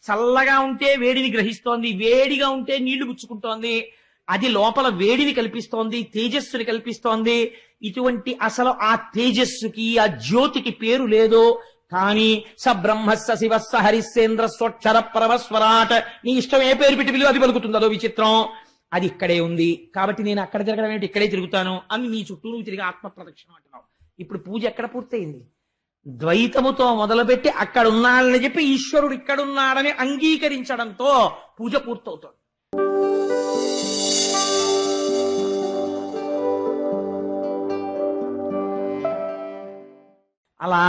చల్లగా ఉంటే వేడిని గ్రహిస్తోంది వేడిగా ఉంటే నీళ్ళు పుచ్చుకుంటోంది. అది లోపల వేడిని కల్పిస్తోంది తేజస్సుని కల్పిస్తోంది. ఇటువంటి అసలు ఆ తేజస్సుకి ఆ జ్యోతికి పేరు లేదు. కానీ స బ్రహ్మస్స శివస్స హరిశ్చేంద్ర స్వక్షర పరమస్వరాట్ నీ ఇష్టం ఏ పేరు పెట్టి పిలువ అది పలుకుతుంది. అదో విచిత్రం. అది ఇక్కడే ఉంది. కాబట్టి నేను అక్కడ తిరగడం ఏంటి? ఇక్కడే తిరుగుతాను. అని నీ చుట్టూ నువ్వు తిరిగి ఆత్మ ప్రదక్షిణ అంటున్నావు. ఇప్పుడు పూజ ఎక్కడ పూర్తయింది? ద్వైతముతో మొదలుపెట్టి అక్కడ ఉన్నాడని చెప్పి ఈశ్వరుడు ఇక్కడున్నాడని అంగీకరించడంతో పూజ పూర్తవుతుంది. అలా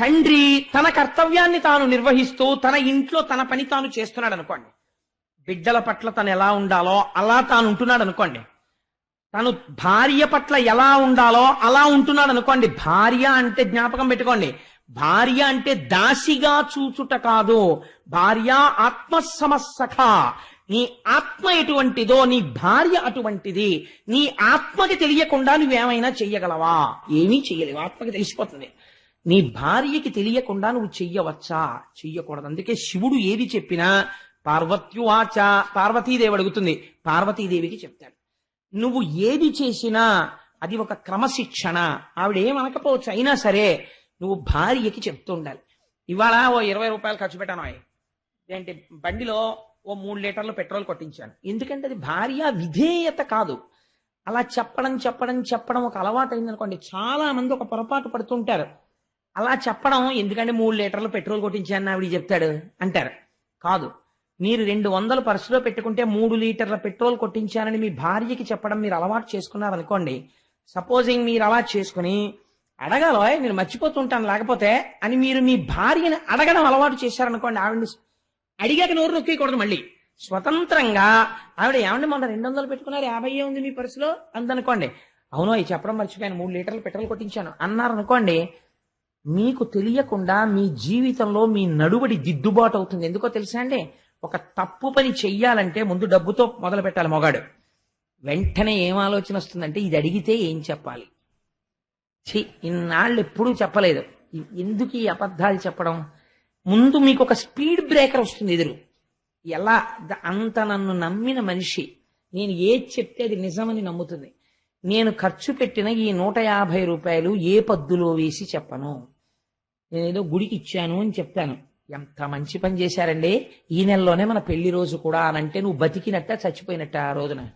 తండ్రి తన కర్తవ్యాన్ని తాను నిర్వహిస్తూ తన ఇంట్లో తన పని తాను చేస్తున్నాడు అనుకోండి బిడ్డల పట్ల తను ఎలా ఉండాలో అలా తాను ఉంటున్నాడు అనుకోండి తను భార్య పట్ల ఎలా ఉండాలో అలా ఉంటున్నాడు అనుకోండి. భార్య అంటే జ్ఞాపకం పెట్టుకోండి. భార్య అంటే దాసిగా చూచుట కాదు. భార్య ఆత్మసమస్సఖ నీ ఆత్మ ఎటువంటిదో నీ భార్య అటువంటిది నీ ఆత్మకి తెలియకుండా నువ్వేమైనా చెయ్యగలవా? ఏమీ చెయ్యలేవు. ఆత్మకి తెలిసిపోతుంది. నీ భార్యకి తెలియకుండా నువ్వు చెయ్యవచ్చా? చెయ్యకూడదు. అందుకే శివుడు ఏది చెప్పినా పార్వత్యువాచ పార్వతీదేవి అడుగుతుంది. పార్వతీదేవికి చెప్తాడు. నువ్వు ఏది చేసినా అది ఒక క్రమశిక్షణ. ఆవిడ ఏమనకపోవచ్చు అయినా సరే నువ్వు భార్యకి చెప్తూ ఉండాలి. ఇవాళ ఓ ఇరవై రూపాయలు ఖర్చు పెట్టాను ఏంటి బండిలో ఓ మూడు లీటర్లు పెట్రోల్ కొట్టించాను. ఎందుకంటే అది భార్య విధేయత కాదు. అలా చెప్పడం చెప్పడం చెప్పడం ఒక అలవాటు అయిందనుకోండి చాలా మంది ఒక పొరపాటు పడుతుంటారు అలా చెప్పడం ఎందుకంటే మూడు లీటర్లు పెట్రోల్ కొట్టించాను ఆవిడ చెప్తాడు అంటారు. కాదు. మీరు రెండు వందలు పర్సులో పెట్టుకుంటే మూడు లీటర్ల పెట్రోల్ కొట్టించానని మీ భార్యకి చెప్పడం మీరు అలవాటు చేసుకున్నారనుకోండి సపోజింగ్ మీరు అలా చేసుకుని అడగాలో నేను మర్చిపోతుంటాను లేకపోతే అని మీరు మీ భార్యని అడగడం అలవాటు చేశారనుకోండి ఆవిడని అడిగాక నోరు నొక్కేయకూడదు మళ్ళీ. స్వతంత్రంగా ఆవిడ ఏమండి మొన్న రెండు వందలు పెట్టుకున్నారు యాభై ఉంది మీ పర్సులో? అందనుకోండి అవును అవి చెప్పడం మర్చిపోయాను మూడు లీటర్లు పెట్రోల్ కొట్టించాను అన్నారు అనుకోండి మీకు తెలియకుండా మీ జీవితంలో మీ నడువడి దిద్దుబాటు అవుతుంది. ఎందుకో తెలుసా అండి? ఒక తప్పు పని చెయ్యాలంటే ముందు డబ్బుతో మొదలు పెట్టాలి మొగాడు. వెంటనే ఏం ఆలోచన వస్తుందంటే ఇది అడిగితే ఏం చెప్పాలి? ఛీ ఇన్నాళ్ళు ఎప్పుడూ చెప్పలేదు. ఎందుకు ఈ అబద్ధాలు చెప్పడం? ముందు మీకు ఒక స్పీడ్ బ్రేకర్ వస్తుంది ఎదురు. ఎలా? అంత నన్ను నమ్మిన మనిషి. నేను ఏది చెప్తే అది నిజమని నమ్ముతుంది. నేను ఖర్చు పెట్టిన ఈ నూట యాభై రూపాయలు ఏ పద్దులో వేసి చెప్పను? నేనేదో గుడికి ఇచ్చాను అని చెప్తాను. ఎంత మంచి పని చేశారండి. ఈ నెలలోనే మన పెళ్ళి రోజు కూడా అని అంటే నువ్వు బతికినట్ట చచ్చిపోయినట్ట ఆ రోజున.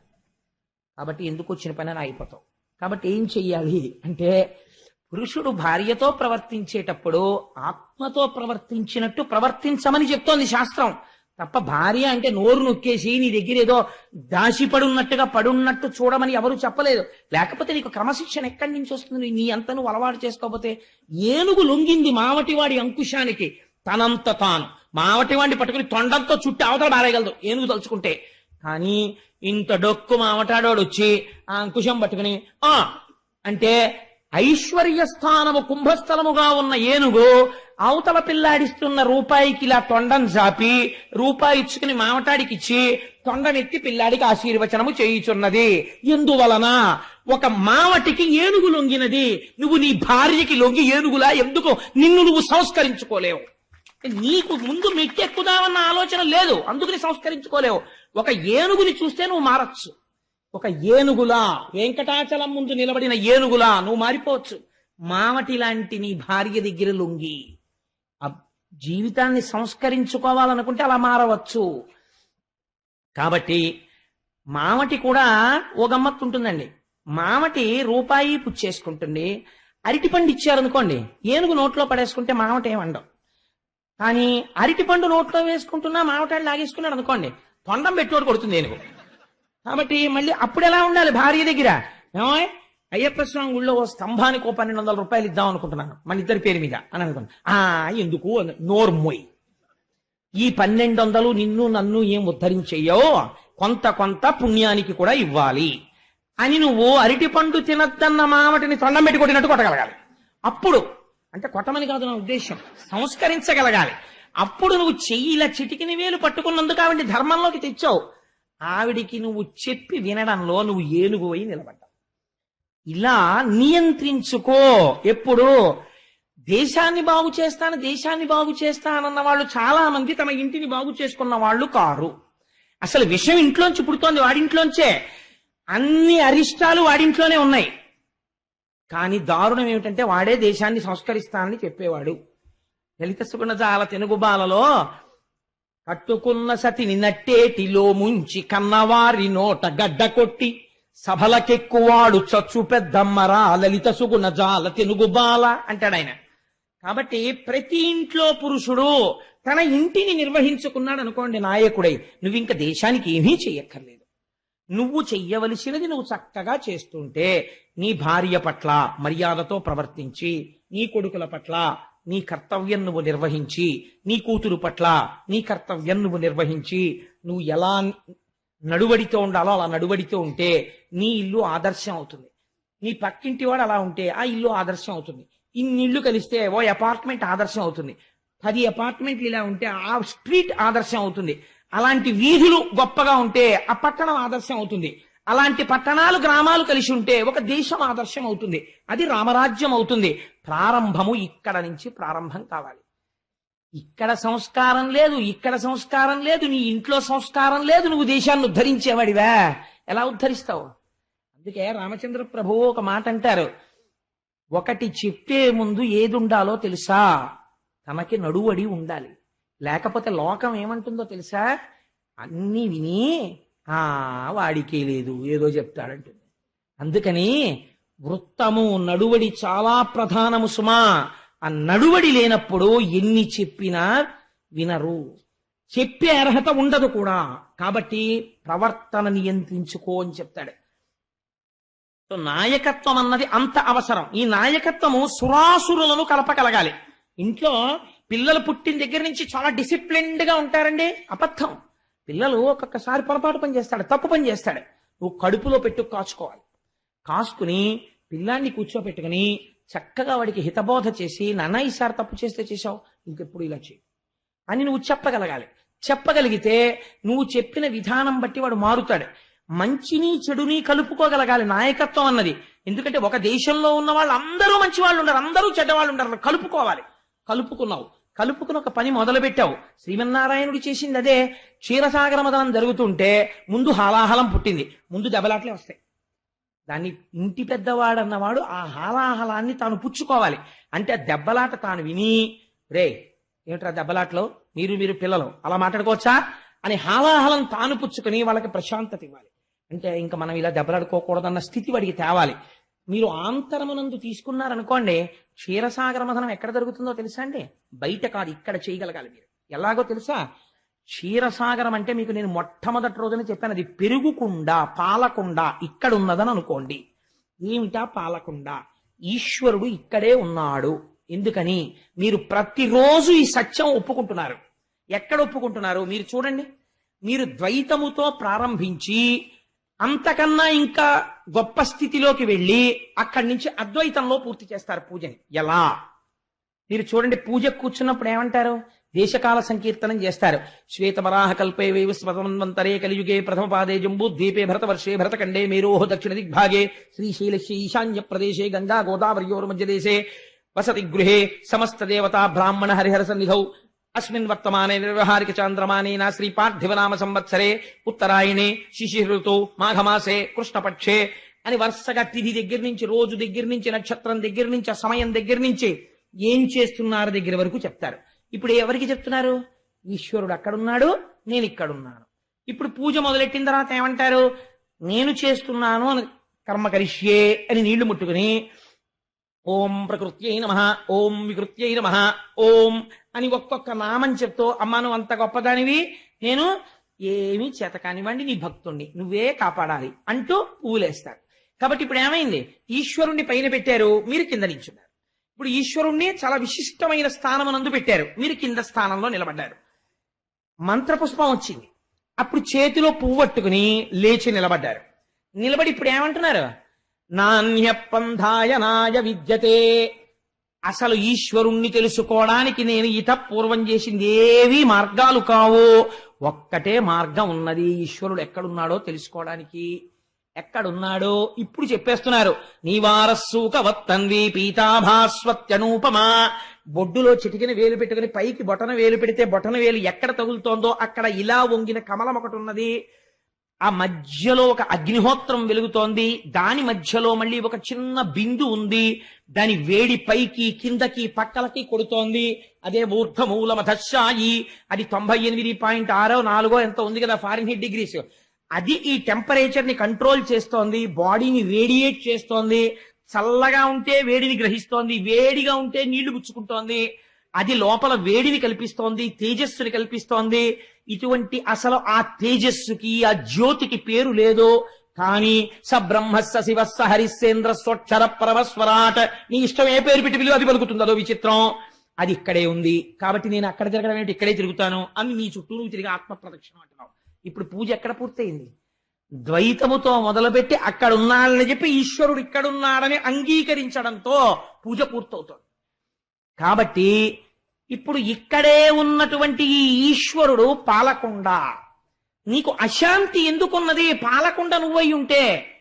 కాబట్టి ఎందుకు వచ్చిన పని అని అయిపోతావు కాబట్టి ఏం చెయ్యాలి అంటే పురుషుడు భార్యతో ప్రవర్తించేటప్పుడు ఆత్మతో ప్రవర్తించినట్టు ప్రవర్తించమని చెప్తోంది శాస్త్రం. తప్ప భార్య అంటే నోరు నొక్కేసి నీ దగ్గర ఏదో దాసి పడున్నట్టుగా పడున్నట్టు చూడమని ఎవరు చెప్పలేదు. లేకపోతే నీకు క్రమశిక్షణ ఎక్కడి నుంచి వస్తుంది? నీ అంత నువ్వు అలవాటు చేసుకోకపోతే ఏనుగు లొంగింది మావటివాడి అంకుశానికి. తనంత తాను. మావటి వాడిని పట్టుకుని తొండంతో చుట్టి అవతల బారేయగలదు ఏనుగు తలుచుకుంటే. కానీ ఇంత డొక్కు మావటాడోడు వచ్చి ఆ అంకుశం పట్టుకుని ఆ అంటే ఐశ్వర్య స్థానము కుంభస్థలముగా ఉన్న ఏనుగు అవతల పిల్లాడిస్తున్న రూపాయికి ఇలా తొండం చాపి రూపాయి ఇచ్చుకుని మామటాడికి ఇచ్చి తొండనెత్తి పిల్లాడికి ఆశీర్వచనము చేయుచున్నది. ఎందువలన? ఒక మావటికి ఏనుగు లొంగినది. నువ్వు నీ భార్యకి లొంగి ఏనుగులా ఎందుకు నిన్ను నువ్వు సంస్కరించుకోలేవు? నీకు ముందు మెట్టెక్కుదామన్న ఆలోచన లేదు. అందుకని సంస్కరించుకోలేవు. ఒక ఏనుగుని చూస్తే నువ్వు మారచ్చు. ఒక ఏనుగులా వెంకటాచలం ముందు నిలబడిన ఏనుగులా నువ్వు మారిపోవచ్చు. మావటి లాంటి నీ భార్య దగ్గర లొంగి జీవితాన్ని సంస్కరించుకోవాలనుకుంటే అలా మారవచ్చు. కాబట్టి మామటి కూడా ఓ గమ్మత్తు ఉంటుందండి. మామటి రూపాయి పుచ్చేసుకుంటుంది. అరటిపండు ఇచ్చారనుకోండి ఏనుగు నోట్లో పడేసుకుంటే మామట ఏమండవు కానీ అరటిపండు నోట్లో వేసుకుంటున్నా మామటాడు లాగేసుకున్నాడు అనుకోండి తొండం పెట్టుకోడు కొడుతుంది నేను కాబట్టి మళ్ళీ అప్పుడు ఎలా ఉండాలి భార్య దగ్గర? ఏమోయ్ అయ్యప్ప స్వామి గుళ్ళో ఓ స్తంభానికి ఓ పన్నెండు వందల రూపాయలు ఇద్దాం అనుకుంటున్నాను మన ఇద్దరి పేరు మీద అని అనుకున్నాను ఆ ఎందుకు? నోర్మోయ్ ఈ పన్నెండు వందలు నిన్ను నన్ను ఏం ఉద్ధరించేయో కొంత కొంత పుణ్యానికి కూడా ఇవ్వాలి. అని నువ్వు అరటిపండు తినద్దన్న మామటిని తొండం పెట్టి కొట్టినట్టు కొట్టగలగాలి. అప్పుడు అంటే కొట్టమని కాదు నా ఉద్దేశం సంస్కరించగలగాలి. అప్పుడు నువ్వు చెయ్యి ఇలా చిటికిన వేలు పట్టుకున్నందుకు ఆవిడ ధర్మంలోకి తెచ్చావు. ఆవిడికి నువ్వు చెప్పి వినడంలో నువ్వు ఏనుగు అయి నిలబడ్డావు. ఇలా నియంత్రించుకో ఎప్పుడు. దేశాన్ని బాగు చేస్తాను దేశాన్ని బాగు చేస్తానన్న వాళ్ళు చాలా మంది తమ ఇంటిని బాగు చేసుకున్న వాళ్ళు కారు. అసలు విషయం ఇంట్లోంచి పుడుతోంది వాడింట్లోంచే. అన్ని అరిష్టాలు వాడింట్లోనే ఉన్నాయి. కానీ దారుణం ఏమిటంటే వాడే దేశాన్ని సంస్కరిస్తానని చెప్పేవాడు. లలిత సుగుణజాల తెనుగుబాలలో కట్టుకున్న సతిని నట్టేటిలో ముంచి కన్నవారి నోట గడ్డ కొట్టి సభలకెక్కువాడు చచ్చు పెద్దమ్మరా లలిత సుగుణజాల తెనుగుబాల అంటాడు ఆయన. కాబట్టి ప్రతి ఇంట్లో పురుషుడు తన ఇంటిని నిర్వహించుకున్నాడు అనుకోండి నాయకుడై నువ్వు ఇంకా దేశానికి ఏమీ చేయక్కర్లేదు నువ్వు చెయ్యవలసినది నువ్వు చక్కగా చేస్తుంటే నీ భార్య పట్ల మర్యాదతో ప్రవర్తించి నీ కొడుకుల పట్ల నీ కర్తవ్యం నువ్వు నిర్వహించి నీ కూతురు పట్ల నీ కర్తవ్యం నువ్వు నిర్వహించి నువ్వు ఎలా నడువడితో ఉండాలో అలా నడువడితో ఉంటే నీ ఇల్లు ఆదర్శం అవుతుంది. నీ పక్కింటి వాడు అలా ఉంటే ఆ ఇల్లు ఆదర్శం అవుతుంది. ఇన్ని ఇల్లు కలిస్తే ఓ అపార్ట్మెంట్ ఆదర్శం అవుతుంది. పది అపార్ట్మెంట్లు ఇలా ఉంటే ఆ స్ట్రీట్ ఆదర్శం అవుతుంది. అలాంటి వీధులు గొప్పగా ఉంటే ఆ పట్టణం ఆదర్శం అవుతుంది. అలాంటి పట్టణాలు గ్రామాలు కలిసి ఉంటే ఒక దేశం ఆదర్శం అవుతుంది. అది రామరాజ్యం అవుతుంది. ప్రారంభము ఇక్కడ నుంచి ప్రారంభం కావాలి. ఇక్కడ సంస్కారం లేదు ఇక్కడ సంస్కారం లేదు నీ ఇంట్లో సంస్కారం లేదు నువ్వు దేశాన్ని ఉద్ధరించేవాడివా? ఎలా ఉద్ధరిస్తావు? అందుకే రామచంద్ర ప్రభువు ఒక మాట అంటారు. ఒకటి చెప్పే ముందు ఏది ఉండాలో తెలుసా? తనకి నడువడి ఉండాలి. లేకపోతే లోకం ఏమంటుందో తెలుసా? అన్నీ విని ఆ వాడికే లేదు ఏదో చెప్తాడంటుంది. అందుకని వృత్తము నడువడి చాలా ప్రధానము సుమా. ఆ నడువడి లేనప్పుడు ఎన్ని చెప్పినా వినరు. చెప్పే అర్హత ఉండదు కూడా. కాబట్టి ప్రవర్తన నియంత్రించుకో అని చెప్తాడు. నాయకత్వం అన్నది అంత అవసరం. ఈ నాయకత్వము సురాసురులను కలపగలగాలి. ఇంట్లో పిల్లలు పుట్టిన దగ్గర నుంచి చాలా డిసిప్లిన్డ్గా ఉంటారండి. అబద్ధం. పిల్లలు ఒక్కొక్కసారి పొరపాటు పని చేస్తాడు తప్పు పని చేస్తాడు. నువ్వు కడుపులో పెట్టు కాచుకోవాలి. కాసుకుని పిల్లాన్ని కూర్చోపెట్టుకుని చక్కగా వాడికి హితబోధ చేసి నాన్న ఈసారి తప్పు చేస్తే చేసావు ఇంకెప్పుడు ఇలా చేయి అని నువ్వు చెప్పగలగాలి. చెప్పగలిగితే నువ్వు చెప్పిన విధానం బట్టి వాడు మారుతాడు. మంచిని చెడుని కలుపుకోగలగాలి నాయకత్వం అన్నది. ఎందుకంటే ఒక దేశంలో ఉన్న వాళ్ళు అందరూ మంచి వాళ్ళు ఉండరు అందరూ చెడ్డవాళ్ళు ఉండరు కలుపుకోవాలి. కలుపుకున్నావు. కలుపుకుని ఒక పని మొదలు పెట్టావు శ్రీమన్నారాయణుడు చేసింది అదే. క్షీరసాగర మదనం జరుగుతుంటే ముందు హాలాహలం పుట్టింది. ముందు దెబ్బలాట్లే వస్తాయి. దాన్ని ఇంటి పెద్దవాడన్నవాడు ఆ హాలాహలాన్ని తాను పుచ్చుకోవాలి. అంటే ఆ దెబ్బలాట తాను విని రే ఏమిట్రా దెబ్బలాట్లో? మీరు మీరు పిల్లలు అలా మాట్లాడుకోవచ్చా? అని హాలాహలం తాను పుచ్చుకొని వాళ్ళకి ప్రశాంతత ఇవ్వాలి. అంటే ఇంకా మనం ఇలా దెబ్బలాడుకోకూడదన్న స్థితి వాడికి తేవాలి. మీరు ఆంతరమునందు తీసుకున్నారనుకోండి క్షీరసాగర మథనం ఎక్కడ జరుగుతుందో తెలుసా అండి? బయట కాదు ఇక్కడ చేయగలగాలి మీరు. ఎలాగో తెలుసా? క్షీరసాగరం అంటే మీకు నేను మొట్టమొదటి రోజున చెప్పాను అది పెరుగుకుండా పాలకుండా ఇక్కడ ఉన్నదని అనుకోండి. ఏమిటా పాలకుండా? ఈశ్వరుడు ఇక్కడే ఉన్నాడు. ఎందుకని? మీరు ప్రతిరోజు ఈ సత్యం ఒప్పుకుంటున్నారు. ఎక్కడ ఒప్పుకుంటున్నారు? మీరు చూడండి. మీరు ద్వైతముతో ప్రారంభించి అంతకన్నా ఇంకా గొప్ప స్థితిలోకి వెళ్ళి అక్కడి నుంచి అద్వైతంలో పూర్తి చేస్తారు పూజని. ఎలా? మీరు చూడండి పూజ కూర్చున్నప్పుడు ఏమంటారు? దేశకాల సంకీర్తనం చేస్తారు. శ్వేతవరాహ కల్పే వేవ స్వతంతరే కలియుగే ప్రథమ పాదే జంబూ ద్వీపే భరతవర్షే భరతఖండే మేరోహ దక్షిణ దిగ్భాగే శ్రీశైలస్య ఈశాన్య ప్రదేశే గంగా గోదావరియోర్ మధ్యదేశే వసతి గృహే సమస్త దేవతా బ్రాహ్మణ హరిహర సన్నిధౌ అస్మిన్ వర్తమానే నిర్వహారిక చాంద్రమానేన శ్రీ పార్థివనామ సంవత్సరే ఉత్తరాయణే శిశిర ఋతు మాఘమాసే కృష్ణపక్షే అని వరుసగా తిథి దగ్గర నుంచి రోజు దగ్గర నుంచి నక్షత్రం దగ్గర నుంచి ఆ సమయం దగ్గర నుంచి ఏం చేస్తున్నారు దగ్గర వరకు చెప్తారు. ఇప్పుడు ఎవరికి చెప్తున్నారు? ఈశ్వరుడు అక్కడున్నాడు నేను ఇక్కడున్నాను. ఇప్పుడు పూజ మొదలెట్టిన తర్వాత ఏమంటారు? నేను చేస్తున్నాను అని కర్మ కరిష్యే అని నీళ్ళు ముట్టుకుని ఓం ప్రకృత్యై నమ ఓం వికృత్యై నమ ఓం అని ఒక్కొక్క నామం చెప్తూ అమ్మ నువ్వు అంత గొప్పదానివి నేను ఏమీ చేత కానివ్వండి నీ భక్తుణ్ణి నువ్వే కాపాడాలి అంటూ పువ్వులేస్తారు. కాబట్టి ఇప్పుడు ఏమైంది? ఈశ్వరుణ్ణి పైన పెట్టారు మీరు కింద నిల్చున్నారు. ఇప్పుడు ఈశ్వరుణ్ణి చాలా విశిష్టమైన స్థానమునందు పెట్టారు మీరు కింద స్థానంలో నిలబడ్డారు. మంత్రపుష్పం వచ్చింది. అప్పుడు చేతిలో పువ్వు పట్టుకుని లేచి నిలబడ్డారు. నిలబడి ఇప్పుడు ఏమంటున్నారు? నాణ్యపంధాయనాయ నాయ విద్యతే. అసలు ఈశ్వరుణ్ణి తెలుసుకోవడానికి నేను ఇత పూర్వం చేసింది ఏవి మార్గాలు కావు. ఒక్కటే మార్గం ఉన్నది ఈశ్వరుడు ఎక్కడున్నాడో తెలుసుకోవడానికి. ఎక్కడున్నాడో ఇప్పుడు చెప్పేస్తున్నారు. నీవారస్సూక వత్తన్వి పీతాభాస్వత్యనూపమా. బొడ్డులో చిటికిన వేలు పెట్టుకుని పైకి బొటన వేలు పెడితే బొటన వేలు ఎక్కడ తగులుతోందో అక్కడ ఇలా వంగిన కమలం ఒకటి ఉన్నది. ఆ మధ్యలో ఒక అగ్నిహోత్రం వెలుగుతోంది. దాని మధ్యలో మళ్ళీ ఒక చిన్న బిందు ఉంది. దాని వేడి పైకి కిందకి పక్కలకి కొడుతోంది. అదే మూర్ధమూల మధశాయి అది తొంభై ఎనిమిది పాయింట్ ఆరో నాలుగో ఎంత ఉంది కదా ఫారిన్ హీట్ డిగ్రీస్. అది ఈ టెంపరేచర్ని కంట్రోల్ చేస్తోంది. బాడీని రేడియేట్ చేస్తోంది. చల్లగా ఉంటే వేడిని గ్రహిస్తోంది. వేడిగా ఉంటే నీళ్ళు గుచ్చుకుంటోంది అది లోపల వేడిని కల్పిస్తోంది తేజస్సుని కల్పిస్తోంది. ఇటువంటి అసలు ఆ తేజస్సుకి ఆ జ్యోతికి పేరు లేదో కానీ స బ్రహ్మస్స శివస్స హరిశ్చేంద్ర స్వక్షర పరమస్వరాట్ నీ ఇష్టం ఏ పేరు పెట్టి పిలువ అది పలుకుతుంది అదో విచిత్రం. అది ఇక్కడే ఉంది. కాబట్టి నేను అక్కడ జరగడం ఏంటి ఇక్కడే తిరుగుతాను. అని నీ చుట్టూ నువ్వు తిరిగి ఆత్మ ప్రదక్షిణం అంటున్నావు. ఇప్పుడు పూజ ఎక్కడ పూర్తయింది? ద్వైతముతో మొదలుపెట్టి అక్కడ ఉన్నాడని చెప్పి ఈశ్వరుడు ఇక్కడున్నాడని అంగీకరించడంతో పూజ పూర్తవుతుంది. కాబట్టి ఇప్పుడు ఇక్కడే ఉన్నటువంటి ఈ ఈశ్వరుడు పాలకొండ. నీకు అశాంతి ఎందుకున్నది? పాలకొండ నువ్వై ఉంటే.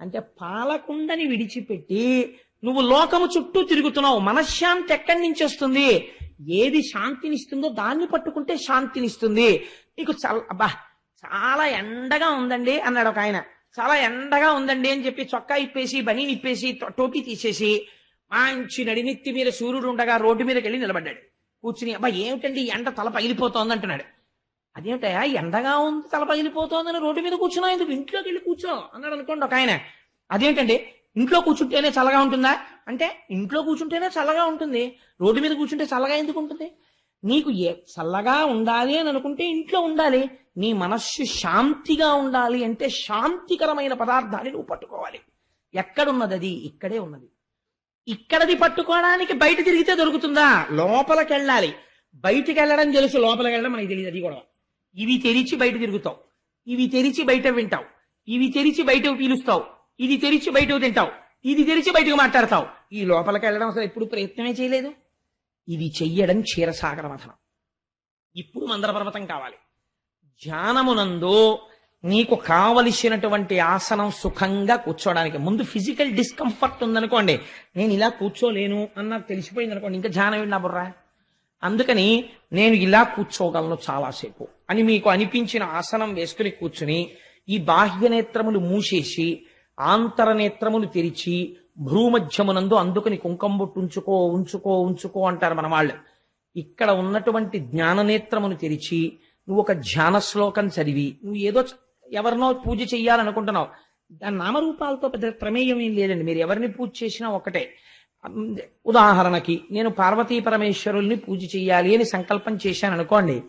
అంటే పాలకుండని విడిచిపెట్టి నువ్వు లోకము చుట్టూ తిరుగుతున్నావు. మనశ్శాంతి ఎక్కడి నుంచి వస్తుంది? ఏది శాంతినిస్తుందో దాన్ని పట్టుకుంటే శాంతినిస్తుంది. నీకు చల్ అబ్బా చాలా ఎండగా ఉందండి అన్నాడు ఒక ఆయన. చాలా ఎండగా ఉందండి అని చెప్పి చొక్కా ఇప్పేసి బనీ ఇప్పేసి టోపీ తీసేసి మంచి నడినెత్తి మీద సూర్యుడు ఉండగా రోడ్డు మీదకి వెళ్ళి నిలబడ్డాడు. కూర్చుని అబ్బా ఏమిటండి ఎండ తల పగిలిపోతోంది అంటున్నాడు. అదేమిటయా ఎండగా ఉంది తల పగిలిపోతోందని రోడ్డు మీద కూర్చున్నా ఎందుకు ఇంట్లోకి వెళ్ళి కూర్చో అన్నాడు అనుకోండి ఒక ఆయన. అదేంటండి ఇంట్లో కూర్చుంటేనే చల్లగా ఉంటుందా? అంటే ఇంట్లో కూర్చుంటేనే చల్లగా ఉంటుంది రోడ్డు మీద కూర్చుంటే చల్లగా ఎందుకు ఉంటుంది? నీకు ఏ చల్లగా ఉండాలి అని అనుకుంటే ఇంట్లో ఉండాలి నీ మనస్సు శాంతిగా ఉండాలి అంటే శాంతికరమైన పదార్థాన్ని నువ్వు పట్టుకోవాలి. ఎక్కడున్నది అది? ఇక్కడే ఉన్నది. ఇక్కడది పట్టుకోవడానికి బయట తిరిగితే దొరుకుతుందా? లోపలికి వెళ్ళాలి బయటికి వెళ్ళడం తెలుసు లోపలికి వెళ్ళడం మనకి తెలియదు అది కూడా ఇవి తెరిచి బయట తిరుగుతావు. ఇవి తెరిచి బయట వింటావు. ఇవి తెరిచి బయట పీలుస్తావు. ఇది తెరిచి బయట తింటావు. ఇది తెరిచి బయటకు మాట్లాడతావు. ఈ లోపలికి వెళ్ళడం అసలు ఎప్పుడు ప్రయత్నమే చేయలేదు? ఇది చెయ్యడం క్షీరసాగర మథనం ఇప్పుడు మందర పర్వతం కావాలి. ధ్యానమునందు నీకు కావలసినటువంటి ఆసనం సుఖంగా కూర్చోడానికి ముందు ఫిజికల్ డిస్కంఫర్ట్ ఉందనుకోండి. నేను ఇలా కూర్చోలేను అని నాకు తెలిసిపోయింది అనుకోండి. ఇంకా ధ్యానం నా బుర్రా? అందుకని నేను ఇలా కూర్చోగలను చాలాసేపు. అని మీకు అనిపించిన ఆసనం వేసుకుని కూర్చుని ఈ బాహ్య నేత్రములు మూసేసి ఆంతర నేత్రములు తెరిచి భ్రూమధ్యమునందు అందుకని కుంకంబొట్టు ఉంచుకో ఉంచుకో ఉంచుకో అంటారు మన వాళ్ళు ఇక్కడ ఉన్నటువంటి జ్ఞాననేత్రమును తెరిచి నువ్వు ఒక ధ్యాన శ్లోకం చదివి నువ్వు ఏదో ఎవరినో పూజ చేయాలనుకుంటున్నావు దాని నామరూపాలతో పెద్ద ప్రమేయం ఏం లేదండి. మీరు ఎవరిని పూజ చేసినా ఒకటే ఉదాహరణకి నేను పార్వతీ పరమేశ్వరుల్ని పూజ చేయాలి అని సంకల్పం చేశాను అనుకోండి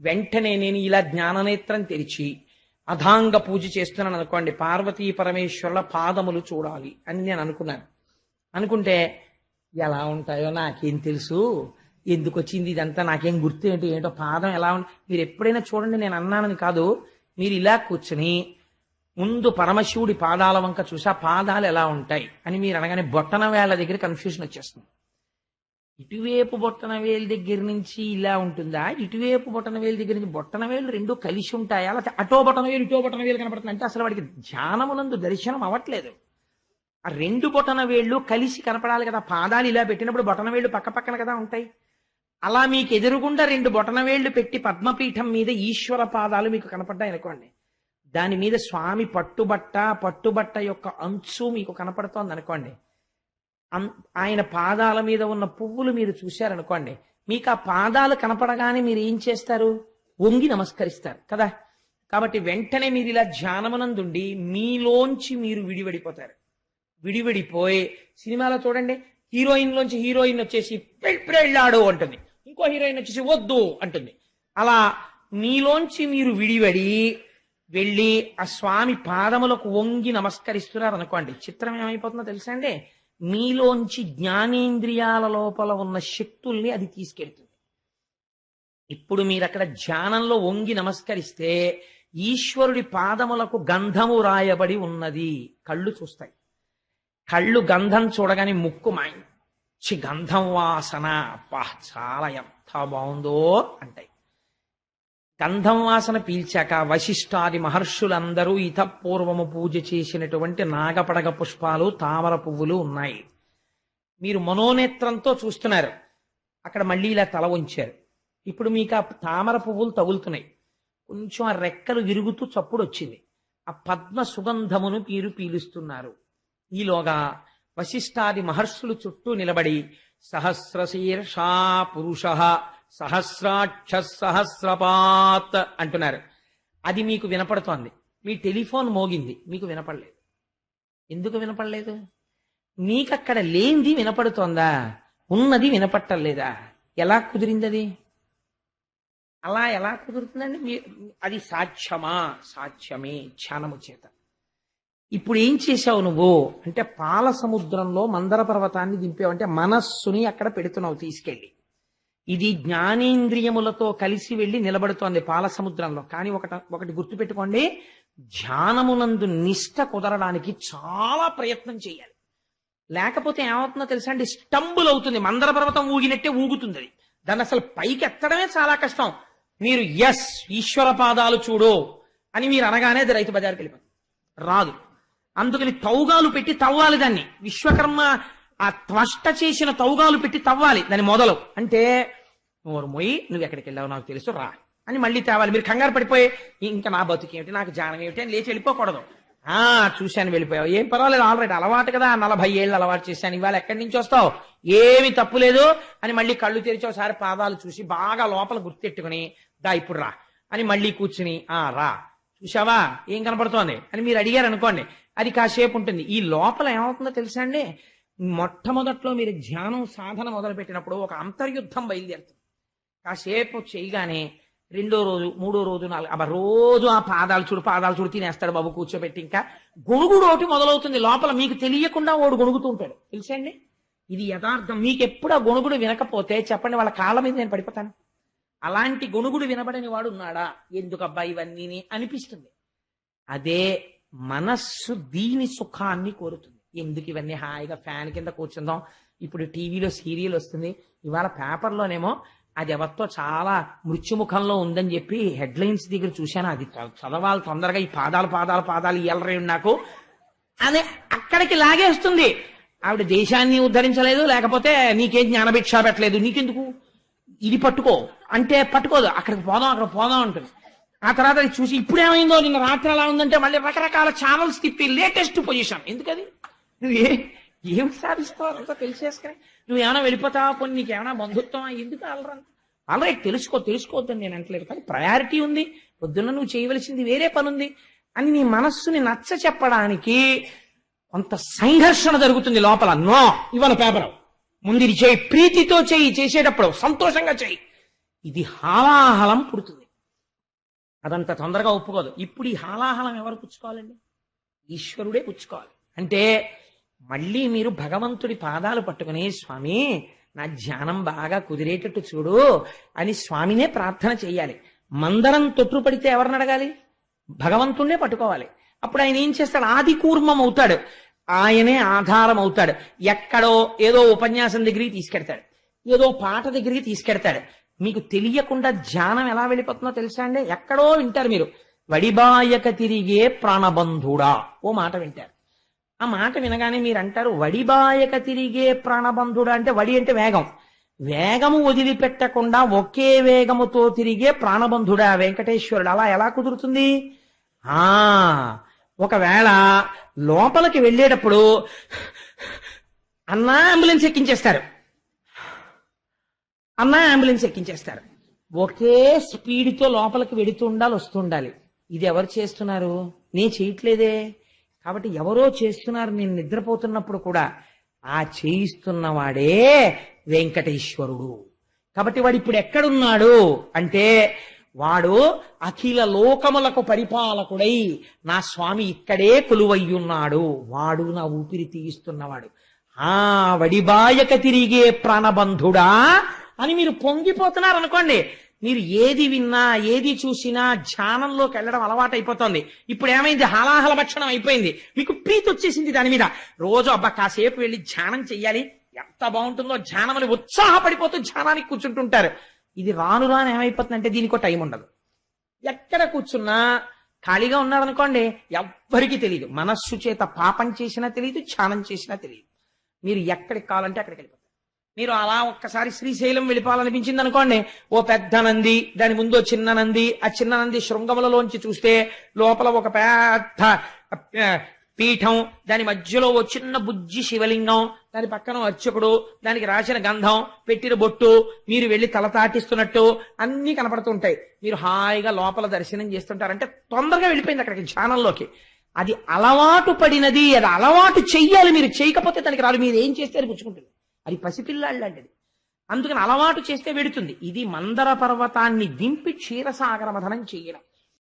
వెంటనే నేను ఇలా జ్ఞాననేత్రం తెరిచి అధాంగ పూజ చేస్తున్నాను అనుకోండి పార్వతీ పరమేశ్వరుల పాదములు చూడాలి అని నేను అనుకున్నాను. అనుకుంటే ఎలా ఉంటాయో నాకేం తెలుసు? ఎందుకు వచ్చింది ఇదంతా? నాకేం గుర్తు ఏంటి? ఏంటో పాదం ఎలా ఉంది మీరు ఎప్పుడైనా చూడండి నేను అన్నానని కాదు. మీరు ఇలా కూర్చుని ముందు పరమశివుడి పాదాల వంక చూసి ఆ పాదాలు ఎలా ఉంటాయి అని మీరు అనగానే బొట్టన వేళ్ళ దగ్గర కన్ఫ్యూజన్ వచ్చేస్తుంది. ఇటువైపు బొట్టన వేలు దగ్గర నుంచి ఇలా ఉంటుందా? ఇటువైపు బొట్టన వేలు దగ్గర నుంచి బొట్టన వేలు రెండు కలిసి ఉంటాయా? లేకపోతే అటో బొట్టన వేలు ఇటో బొట్టన వేలు కనపడుతుంది అంటే అసలు వాడికి ధ్యానమునందు దర్శనం అవ్వట్లేదు. ఆ రెండు బొటన వేళ్ళు కలిసి కనపడాలి కదా పాదాలు ఇలా పెట్టినప్పుడు బొటన వేళ్ళు పక్క పక్కన కదా ఉంటాయి. అలా మీకు ఎదురుగుండా రెండు బొటన వేళ్ళు పెట్టి పద్మపీఠం మీద ఈశ్వర పాదాలు మీకు కనపడ్డాయి అనుకోండి. దాని మీద స్వామి పట్టుబట్ట పట్టుబట్ట యొక్క అంచు మీకు కనపడుతోంది అనుకోండి. ఆయన పాదాల మీద ఉన్న పువ్వులు మీరు చూశారనుకోండి. మీకు ఆ పాదాలు కనపడగానే మీరు ఏం చేస్తారు? వంగి నమస్కరిస్తారు కదా. కాబట్టి వెంటనే మీరు ఇలా ధ్యానమనందుండి మీలోంచి మీరు విడివడిపోతారు. విడివిడిపోయి సినిమాలో చూడండి హీరోయిన్లోంచి హీరోయిన్ వచ్చేసి పెళ్ళాడు అంటుంది. ఇంకో హీరోయిన్ వచ్చేసి వద్దు అంటుంది. అలా మీలోంచి మీరు విడివడి వెళ్ళి ఆ స్వామి పాదములకు వంగి నమస్కరిస్తున్నారు అనుకోండి చిత్రం ఏమైపోతుందో తెలుసా అండి? మీలోంచి జ్ఞానేంద్రియాల లోపల ఉన్న శక్తుల్ని అది తీసుకెళ్తుంది. ఇప్పుడు మీరు అక్కడ ధ్యానంలో వంగి నమస్కరిస్తే ఈశ్వరుడి పాదములకు గంధము రాయబడి ఉన్నది. కళ్ళు చూస్తాయి. కళ్ళు గంధం చూడగానే ముక్కు మంచి గంధం వాసన. అబ్బా చాలా ఎంత బాగుందో అంటాయి గంధం వాసన పీల్చాక వశిష్ఠాది మహర్షులందరూ ఇతపూర్వము పూజ చేసినటువంటి నాగపడగ పుష్పాలు తామర పువ్వులు ఉన్నాయి. మీరు మనోనేత్రంతో చూస్తున్నారు. అక్కడ మళ్ళీ ఇలా తల ఉంచారు ఇప్పుడు మీకు ఆ తామర పువ్వులు తగులుతున్నాయి. కొంచెం ఆ రెక్కలు విరుగుతూ చప్పుడు వచ్చింది. ఆ పద్మ సుగంధమును మీరు పీలుస్తున్నారు. ఈలోగా వశిష్ఠాది మహర్షులు చుట్టూ నిలబడి సహస్రశీర్షా పురుష సహస్రాక్ష సహస్రపాత్ అంటున్నారు. అది మీకు వినపడుతోంది. మీ టెలిఫోన్ మోగింది. మీకు వినపడలేదు. ఎందుకు వినపడలేదు? నీకక్కడ లేనిది వినపడుతోందా? ఉన్నది వినపట్టలేదా? ఎలా కుదిరింది అది అలా ఎలా కుదురుతుందండి? అది సాధ్యమా? సాధ్యమే. ధ్యానము చేత. ఇప్పుడు ఏం చేశావు నువ్వు? అంటే పాల సముద్రంలో మందర పర్వతాన్ని దింపావు. అంటే మనస్సుని అక్కడ పెడుతున్నావు తీసుకెళ్ళి. ఇది జ్ఞానేంద్రియములతో కలిసి వెళ్ళి నిలబడుతోంది పాల సముద్రంలో. కానీ ఒకట ఒకటి గుర్తుపెట్టుకోండి. ధ్యానమునందు నిష్ట కుదరడానికి చాలా ప్రయత్నం చేయాలి. లేకపోతే ఏమవుతుందో తెలుసా అండి? స్టంబుల్ అవుతుంది. మందర పర్వతం ఊగినట్టే ఊగుతుంది అది. దాన్ని అసలు పైకి ఎత్తడమే చాలా కష్టం. మీరు ఎస్ ఈశ్వర పాదాలు చూడు అని మీరు అనగానే అది రైతు బజార్కి వెళ్ళిపోతుంది. రాదు. అందుకని తౌగాలు పెట్టి తవ్వాలి దాన్ని. విశ్వకర్మ ఆ త్వష్ట చేసిన తౌగాలు పెట్టి తవ్వాలి. దాని మొదలు. అంటే నువ్వు మొయ్యి నువ్వు ఎక్కడికి వెళ్ళావు నాకు తెలుసు రా. అని మళ్ళీ తేవాలి. మీరు కంగారు పడిపోయి ఇంకా నా బతుకేమిటి నాకు జానం ఏమిటి అని లేచి వెళ్ళిపోకూడదు. ఆ చూశాను వెళ్ళిపోయావు. ఏం పర్వాలేదు ఆల్రెడీ అలవాటు కదా. నలభై ఏళ్ళు అలవాటు చేశాను. ఇవాళ ఎక్కడి నుంచి వస్తావు? ఏమి తప్పు లేదు అని మళ్ళీ కళ్ళు తెరిచి ఒకసారి పాదాలు చూసి బాగా లోపల గుర్తెట్టుకుని దా ఇప్పుడు రా. అని మళ్ళీ కూర్చుని ఆ రా. చూసావా ఏం కనపడుతోంది? అని మీరు అడిగారు అనుకోండి అది కాసేపు ఉంటుంది. ఈ లోపల ఏమవుతుందో తెలుసా అండి? మొట్టమొదట్లో మీరు ధ్యానం సాధన మొదలుపెట్టినప్పుడు ఒక అంతర్యుద్ధం బయలుదేరుతుంది. కాసేపు చేయగానే రెండో రోజు మూడో రోజు నాలుగు అబ్బా రోజు ఆ పాదాలు చూడు పాదాలు చూడు తినేస్తాడు బాబు కూర్చోబెట్టి. ఇంకా గొణుగుడు ఒకటి మొదలవుతుంది. లోపల మీకు తెలియకుండా వాడు గొణుగుతూ ఉంటాడు. తెలుసండి ఇది యథార్థం. మీకు ఎప్పుడు ఆ గొణుగుడు వినకపోతే చెప్పండి వాళ్ళ కాళ్ళ మీద నేను పడిపోతాను. అలాంటి గొణుగుడు వినబడని వాడు ఉన్నాడా? ఎందుకబ్బా ఇవన్నీ అనిపిస్తుంది. అదే మనస్సు దీని సుఖాన్ని కోరుతుంది. ఎందుకు ఇవన్నీ హాయిగా ఫ్యాన్ కింద కూర్చుందాం? ఇప్పుడు టీవీలో సీరియల్ వస్తుంది. ఇవాళ పేపర్లోనేమో అది ఎవరితో చాలా మృత్యుముఖంలో ఉందని చెప్పి హెడ్లైన్స్ దగ్గర చూశాను. అది చ- చదవాలి తొందరగా. ఈ పాదాలు పాదాలు పాదాలు ఇయ్యలరే నాకు అని అక్కడికి లాగేస్తుంది ఆవిడ దేశాన్ని ఉద్ధరించలేదు లేకపోతే నీకేం జ్ఞానభిక్ష పెట్టలేదు. నీకెందుకు? ఇది పట్టుకో. అంటే పట్టుకోదు. అక్కడికి పోదాం అక్కడ పోదాం ఉంటుంది ఆ తర్వాత అది చూసి ఇప్పుడు ఏమైందో నిన్న రాత్రి అలా ఉందంటే మళ్ళీ రకరకాల ఛానల్స్ తిప్పి లేటెస్ట్ పొజిషన్ ఎందుకది? నువ్వు ఏ ఏం సాధిస్తావు అంతా తెలిసేసుకుని నువ్వు ఏమైనా వెళ్ళిపోతావా పోనీ? నీకు ఏమైనా బంధుత్వమా? ఎందుకు అలరా ఆల్రెడీ తెలుసుకో తెలుసుకోవద్దని నేను అంటలేదు. కానీ ప్రయారిటీ ఉంది. పొద్దున్న నువ్వు చేయవలసింది వేరే పని ఉంది అని నీ మనస్సుని నచ్చ చెప్పడానికి కొంత సంఘర్షణ జరుగుతుంది లోపల. నో ఇవాళ పేపర్ ముందు చేయి. ప్రీతితో చేయి. చేసేటప్పుడు సంతోషంగా చేయి. ఇది హాలాహలం పుడుతుంది. అదంత తొందరగా ఒప్పుకోదు. ఇప్పుడు ఈ హాలాహలం ఎవరు పుచ్చుకోవాలండి? ఈశ్వరుడే పుచ్చుకోవాలి. అంటే మళ్ళీ మీరు భగవంతుడి పాదాలు పట్టుకుని స్వామి నా ధ్యానం బాగా కుదిరేటట్టు చూడు అని స్వామినే ప్రార్థన చేయాలి. మందరం తొట్టుపడితే ఎవరిని అడగాలి? భగవంతుణ్ణే పట్టుకోవాలి. అప్పుడు ఆయన ఏం చేస్తాడు? ఆది కూర్మం అవుతాడు. ఆయనే ఆధారం అవుతాడు. ఎక్కడో ఏదో ఉపన్యాసం దగ్గరికి తీసుకెడతాడు. ఏదో పాట దగ్గరికి తీసుకెడతాడు. మీకు తెలియకుండా ధ్యానం ఎలా వెళ్ళిపోతుందో తెలుసా అండి? ఎక్కడో వింటారు మీరు. వడిబాయక తిరిగే ప్రాణబంధుడా. ఓ మాట వింటారు. ఆ మాట వినగానే మీరు అంటారు వడిబాయక తిరిగే ప్రాణబంధుడా అంటే వడి అంటే వేగం. వేగము వదిలిపెట్టకుండా ఒకే వేగముతో తిరిగే ప్రాణబంధుడా వెంకటేశ్వరుడు. అలా ఎలా కుదురుతుంది? ఆ ఒకవేళ లోపలికి వెళ్ళేటప్పుడు అన్నా అంబులెన్స్ ఎక్కించేస్తారు. అన్నా అంబులెన్స్ ఎక్కించేస్తారు. ఒకే స్పీడ్తో లోపలికి వెడుతూ ఉండాలి వస్తుండాలి ఇది ఎవరు చేస్తున్నారు? నేను చేయట్లేదే. కాబట్టి ఎవరో చేస్తున్నారు నేను నిద్రపోతున్నప్పుడు కూడా ఆ చేయిస్తున్నవాడే వెంకటేశ్వరుడు. కాబట్టి వాడు ఇప్పుడు ఎక్కడున్నాడు అంటే వాడు అఖిల లోకములకు పరిపాలకుడై నా స్వామి ఇక్కడే కొలువయ్యున్నాడు. వాడు నా ఊపిరి తీయిస్తున్నవాడు. ఆ వడిబాయక తిరిగే ప్రాణబంధుడా అని మీరు పొంగిపోతున్నారు అనుకోండి మీరు ఏది విన్నా ఏది చూసినా ధ్యానంలోకి వెళ్ళడం అలవాటు ఇప్పుడు ఏమైంది? హలాహల భక్షణం అయిపోయింది. మీకు ప్రీతి వచ్చేసింది దాని మీద. రోజు అబ్బా కాసేపు వెళ్ళి ధ్యానం చెయ్యాలి. ఎంత బాగుంటుందో ధ్యానం అని ఉత్సాహపడిపోతూ ధ్యానానికి కూర్చుంటుంటారు. ఇది రాను రాను ఏమైపోతుందంటే దీనికి టైం ఉండదు. ఎక్కడ కూర్చున్నా ఖాళీగా ఉన్నారనుకోండి ఎవ్వరికీ తెలియదు మనస్సు చేత పాపం చేసినా తెలియదు ధ్యానం చేసినా తెలియదు మీరు ఎక్కడికి కావాలంటే అక్కడికి వెళ్ళిపోతారు. మీరు అలా ఒక్కసారి శ్రీశైలం వెళ్ళిపోవాలనిపించింది అనుకోండి ఓ పెద్ద నంది దాని ముందు చిన్న నంది ఆ చిన్న నంది శృంగములలోంచి చూస్తే లోపల ఒక పెద్ద పీఠం దాని మధ్యలో ఓ చిన్న బుజ్జి శివలింగం దాని పక్కన అర్చకుడు దానికి రాసిన గంధం పెట్టిన బొట్టు మీరు వెళ్ళి తల తాటిస్తున్నట్టు అన్ని కనపడుతుంటాయి. మీరు హాయిగా లోపల దర్శనం చేస్తుంటారంటే తొందరగా వెళ్ళిపోయింది అక్కడికి ధ్యానంలోకి అది అలవాటు పడినది అది అలవాటు చెయ్యాలి మీరు చేయకపోతే దానికి రాదు. మీరు ఏం చేస్తే అది పుచ్చుకుంటుంది? అది పసిపిల్లాళ్ళు లాంటిది అందుకని అలవాటు చేస్తే వెడుతుంది. ఇది మందర పర్వతాన్ని దింపి క్షీరసాగర మథనం చేయడం.